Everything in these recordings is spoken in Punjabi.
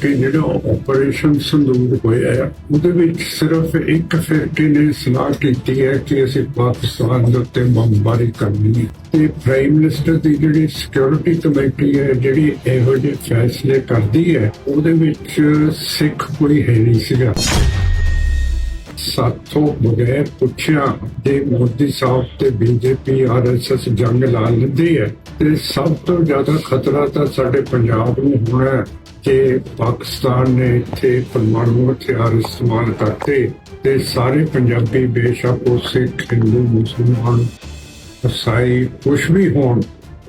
ਕਰਕੇ ਜਿਹੜਾ ਆਪਰੇਸ਼ਨ ਸੰਦੂਕ ਹੋਇਆ ਹੈ, ਉਹਦੇ ਵਿੱਚ ਸਿਰਫ ਇੱਕ ਫਿਰਕੇ ਨੇ ਸਲਾਹ ਕੀਤੀ ਹੈ ਕਿ ਅਸੀਂ ਪਾਕਿਸਤਾਨ ਦੇ ਉੱਤੇ ਬੰਬਾਰੀ ਕਰਨੀ ਹੈ। ਤੇ ਪ੍ਰਾਈਮ ਮਿਨਿਸਟਰ ਦੀ ਜਿਹੜੀ ਸਿਕਿਉਰਿਟੀ ਕਮੇਟੀ ਹੈ ਜਿਹੜੀ ਇਹੋ ਜਿਹੇ ਫੈਸਲੇ ਕਰਦੀ ਹੈ ਉਹਦੇ ਵਿੱਚ ਸਿੱਖ ਕੋਈ ਹੈ ਨਹੀਂ ਸੀਗਾ। ਸਾਥੋਂ ਬਗੈਰ ਪੁੱਛਿਆ ਜੇ ਮੋਦੀ ਸਾਹਿਬ ਤੇ ਬੀਜੇਪੀ ਆਰਐਸਐਸ ਜੰਗ ਲਾ ਲੈਂਦੀ ਹੈ। ਤੇ ਸਭ ਤੋਂ ਜ਼ਿਆਦਾ ਖਤਰਾ ਤਾਂ ਸਾਡੇ ਪੰਜਾਬ ਨੂੰ ਹੋਣਾ ਹੈ। ਕਿ ਪਾਕਿਸਤਾਨ ਨੇ ਇੱਥੇ ਪਰਮਾਣੂ ਹਥਿਆਰ ਇਸਤੇਮਾਲ ਕਰਤੇ ਤੇ ਸਾਰੇ ਪੰਜਾਬੀ ਬੇਸ਼ੱਕ ਉਹ ਸਿੱਖ, ਹਿੰਦੂ, ਮੁਸਲਮਾਨ, ਈਸਾਈ, ਕੁਛ ਵੀ ਹੋਣ,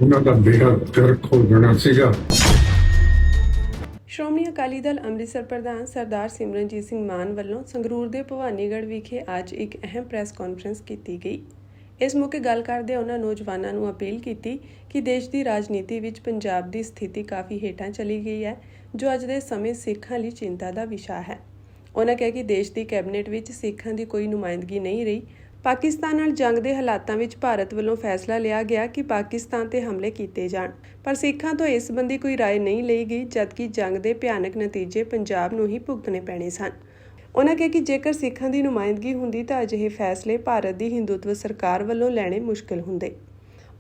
ਉਹਨਾਂ ਦਾ ਬੇੜਾ ਗਰਕ ਹੋ ਜਾਣਾ ਸੀਗਾ। ਸ਼੍ਰੋਮਣੀ ਅਕਾਲੀ ਦਲ ਅੰਮ੍ਰਿਤਸਰ ਪ੍ਰਧਾਨ ਸਰਦਾਰ ਸਿਮਰਨਜੀਤ ਸਿੰਘ ਮਾਨ ਵੱਲੋਂ ਸੰਗਰੂਰ ਦੇ ਭਵਾਨੀਗੜ੍ਹ ਵਿਖੇ ਅੱਜ ਇੱਕ ਅਹਿਮ ਪ੍ਰੈਸ ਕਾਨਫਰੰਸ ਕੀਤੀ ਗਈ। ਇਸ ਮੌਕੇ ਗੱਲ ਕਰਦੇ ਉਹਨਾਂ ਨੌਜਵਾਨਾਂ ਨੂੰ ਅਪੀਲ ਕੀਤੀ ਕਿ ਦੇਸ਼ ਦੀ ਰਾਜਨੀਤੀ ਵਿੱਚ ਪੰਜਾਬ ਦੀ ਸਥਿਤੀ ਕਾਫੀ ਹੇਠਾਂ ਚਲੀ ਗਈ ਹੈ ਜੋ ਅੱਜ ਦੇ ਸਮੇਂ ਸਿੱਖਾਂ ਲਈ ਚਿੰਤਾ ਦਾ ਵਿਸ਼ਾ ਹੈ ਉਹਨਾਂ ਕਿਹਾ ਕਿ ਦੇਸ਼ ਦੀ ਕੈਬਨਿਟ ਵਿੱਚ ਸਿੱਖਾਂ ਦੀ ਕੋਈ ਨੁਮਾਇੰਦਗੀ ਨਹੀਂ ਰਹੀ ਪਾਕਿਸਤਾਨ ਨਾਲ ਜੰਗ ਦੇ ਹਾਲਾਤਾਂ ਵਿੱਚ ਭਾਰਤ ਵੱਲੋਂ ਫੈਸਲਾ ਲਿਆ ਗਿਆ ਕਿ ਪਾਕਿਸਤਾਨ ਤੇ ਹਮਲੇ ਕੀਤੇ ਜਾਣ ਪਰ ਸਿੱਖਾਂ ਤੋਂ ਇਸ ਸੰਬੰਧੀ ਕੋਈ رائے ਨਹੀਂ ਲਈ ਗਈ ਜਦਕਿ ਜੰਗ ਦੇ ਭਿਆਨਕ ਨਤੀਜੇ ਪੰਜਾਬ ਨੂੰ ਹੀ ਭੁਗਤਣੇ ਪੈਣੇ ਸਨ ਉਹਨਾਂ ਕਿਹਾ ਕਿ ਜੇਕਰ ਸਿੱਖਾਂ ਦੀ ਨੁਮਾਇੰਦਗੀ ਹੁੰਦੀ ਤਾਂ ਅਜਿਹੇ ਫੈਸਲੇ ਭਾਰਤ ਦੀ ਹਿੰਦੂਤਵ ਸਰਕਾਰ ਵੱਲੋਂ ਲੈਣੇ ਮੁਸ਼ਕਲ ਹੁੰਦੇ।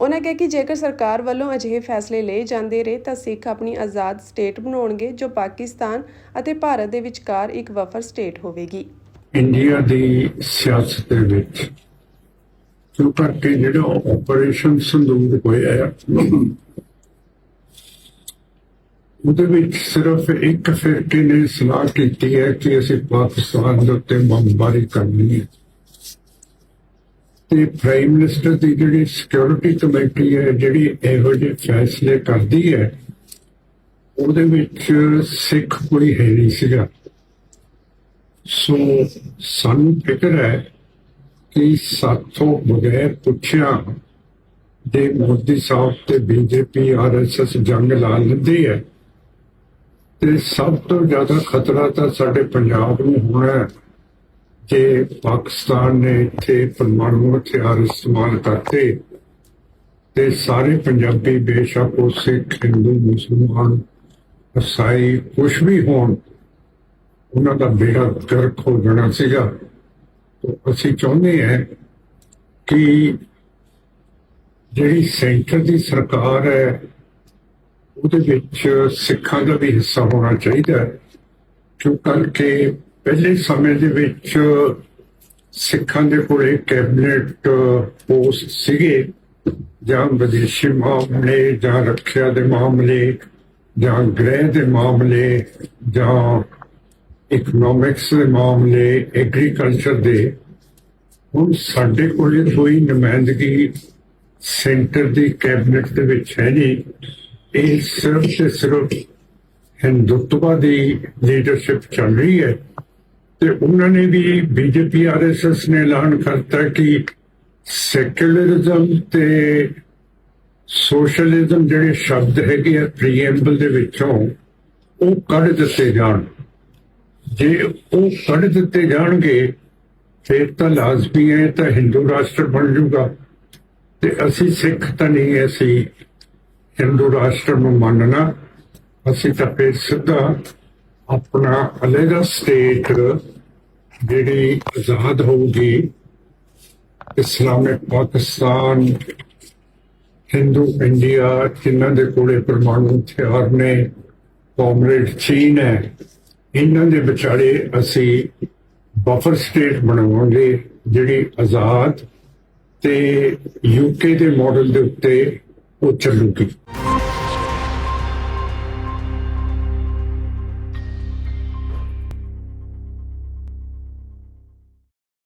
ਉਹਨਾਂ ਕਿਹਾ ਕਿ ਜੇਕਰ ਸਰਕਾਰ ਵੱਲੋਂ ਅਜਿਹੇ ਫੈਸਲੇ ਲਏ ਜਾਂਦੇ ਰਹੇ ਤਾਂ ਸਿੱਖ ਆਪਣੀ ਆਜ਼ਾਦ ਸਟੇਟ ਬਣਾਉਣਗੇ ਜੋ ਪਾਕਿਸਤਾਨ ਅਤੇ ਭਾਰਤ ਦੇ ਵਿਚਕਾਰ ਇੱਕ ਵਫਰ ਸਟੇਟ ਹੋਵੇਗੀ। ਇੰਡੀਆ ਦੀ ਸਿਆਸਤ ਦੇ ਵਿੱਚ ਕਿਉਂ ਜਿਹੜਾ ਆਪਰੇਸ਼ਨ ਸੰਦੂਕ ਹੋਇਆ ਹੈ, ਉਹਦੇ ਵਿੱਚ ਸਿਰਫ ਇੱਕ ਫਿਰਕੇ ਨੇ ਸਲਾਹ ਕੀਤੀ ਹੈ ਕਿ ਅਸੀਂ ਪਾਕਿਸਤਾਨ ਦੇ ਉੱਤੇ ਬੰਬਾਰੀ ਕਰਨੀ ਹੈ। ਤੇ ਪ੍ਰਾਈਮ ਮਿਨਿਸਟਰ ਦੀ ਜਿਹੜੀ ਸਿਕਿਉਰਿਟੀ ਕਮੇਟੀ ਹੈ, ਜਿਹੜੀ ਇਹੋ ਜਿਹੇ ਫੈਸਲੇ ਕਰਦੀ ਹੈ, ਉਹਦੇ ਵਿੱਚ ਸਿੱਖ ਕੋਈ ਹੈ ਨਹੀਂ ਸੀਗਾ। ਸੋ ਸਾਨੂੰ ਫਿਕਰ ਹੈ ਕਿ ਸਾਥੋਂ ਬਗੈਰ ਪੁੱਛਿਆ ਦੇ ਮੋਦੀ ਸਾਹਿਬ ਤੇ ਬੀਜੇਪੀ ਆਰਐਸਐਸ ਜੰਗ ਲਾ ਲੈਂਦੀ ਹੈ। ਤੇ ਸਭ ਤੋਂ ਜ਼ਿਆਦਾ ਖਤਰਾ ਤਾਂ ਸਾਡੇ ਪੰਜਾਬ ਨੂੰ ਹੋਣਾ ਹੈ ਕਿ ਪਾਕਿਸਤਾਨ ਨੇ ਇੱਥੇ ਪਰਮਾਣੂ ਹਥਿਆਰ ਇਸਤੇਮਾਲ ਕਰਤੇ ਤੇ ਸਾਰੇ ਪੰਜਾਬੀ ਬੇਸ਼ੱਕ ਉਹ ਸਿੱਖ, ਹਿੰਦੂ, ਮੁਸਲਮਾਨ, ਈਸਾਈ ਕੁਛ ਵੀ ਹੋਣ, ਉਹਨਾਂ ਦਾ ਬੇੜਾ ਗਰਕ ਹੋ ਜਾਣਾ ਸੀਗਾ। ਅਸੀਂ ਚਾਹੁੰਦੇ ਹਾਂ ਕਿ ਜਿਹੜੀ ਸੈਂਟਰ ਦੀ ਸਰਕਾਰ ਹੈ ਉਹਦੇ ਵਿੱਚ ਸਿੱਖਾਂ ਦਾ ਵੀ ਹਿੱਸਾ ਹੋਣਾ ਚਾਹੀਦਾ ਹੈ। ਕਿਉਂ ਕਰਕੇ ਪਹਿਲੇ ਸਮੇਂ ਦੇ ਵਿੱਚ ਸਿੱਖਾਂ ਦੇ ਕੋਲੇ ਕੈਬਨਿਟ ਪੋਸਟ ਸੀਗੇ, ਜਾਂ ਵਿਦੇਸ਼ੀ ਮਾਮਲੇ, ਜਾਂ ਰੱਖਿਆ ਦੇ ਮਾਮਲੇ, ਜਾਂ ਗ੍ਰਹਿ ਦੇ ਮਾਮਲੇ, ਜਾਂ ਇਕਨੋਮਿਕਸ ਦੇ ਮਾਮਲੇ ਐਗਰੀਕਲਚਰ ਦੇ। ਹੁਣ ਸਾਡੇ ਕੋਲ ਕੋਈ ਨੁਮਾਇੰਦਗੀ ਸੈਂਟਰ ਦੀ ਕੈਬਨਿਟ ਦੇ ਵਿੱਚ ਹੈ ਨਹੀਂ। ਇਹ ਸਿਰਫ ਤੇ ਸਿਰਫ ਹਿੰਦੁੱਤਵਾ ਦੀ ਲੀਡਰਸ਼ਿਪ ਚੱਲ ਰਹੀ ਹੈ ਤੇ ਉਹਨਾਂ ਨੇ ਵੀ ਬੀਜੇਪੀ ਆਰਐਸਐਸ ਨੇ ਐਲਾਨ ਕਰਤਾ ਕਿ ਸੈਕੂਲਰਿਜ਼ਮ ਤੇ ਸੋਸ਼ਲਿਜ਼ਮ ਜਿਹੜੇ ਸ਼ਬਦ ਹੈਗੇ ਆ ਪ੍ਰੀਐਮਬਲ ਦੇ ਵਿੱਚੋਂ, ਉਹ ਕੱਢ ਦਿੱਤੇ ਜਾਣ। ਜੇ ਉਹ ਕੱਢ ਦਿੱਤੇ ਜਾਣਗੇ, ਫਿਰ ਤਾਂ ਲਾਜ਼ਮੀ ਹੈ ਤਾਂ ਹਿੰਦੂ ਰਾਸ਼ਟਰ ਬਣ ਜਾਊਗਾ ਤੇ ਅਸੀਂ ਸਿੱਖ ਤਾਂ ਨਹੀਂ ਅਸੀਂ ਹਿੰਦੂ ਰਾਸ਼ਟਰ ਨੂੰ ਮੰਨਣਾ, ਅਸੀਂ ਤਾਂ ਫਿਰ ਸਿੱਧਾ ਆਪਣਾ ਅਲੱਗ ਸਟੇਟ ਜਿਹੜੀ ਆਜ਼ਾਦ ਹੋਊਗੀ ਇਸਲਾਮਿਕ ਪਾਕਿਸਤਾਨ ਹਿੰਦੂ ਇੰਡੀਆ ਜਿਨ੍ਹਾਂ ਦੇ ਕੋਲੇ ਪਰਮਾਣੂ ਹਥਿਆਰ ਨੇ, ਕਾਮਰੇਡ ਚੀਨ ਹੈ, ਇਹਨਾਂ ਦੇ ਵਿਚਾਲੇ ਅਸੀਂ ਬਫਰ ਸਟੇਟ ਬਣਾਵਾਂਗੇ ਜਿਹੜੀ ਆਜ਼ਾਦ ਤੇ ਯੂਕੇ ਦੇ ਮਾਡਲ ਦੇ ਉੱਤੇ ਉਹ ਚੱਲੂਗੀ।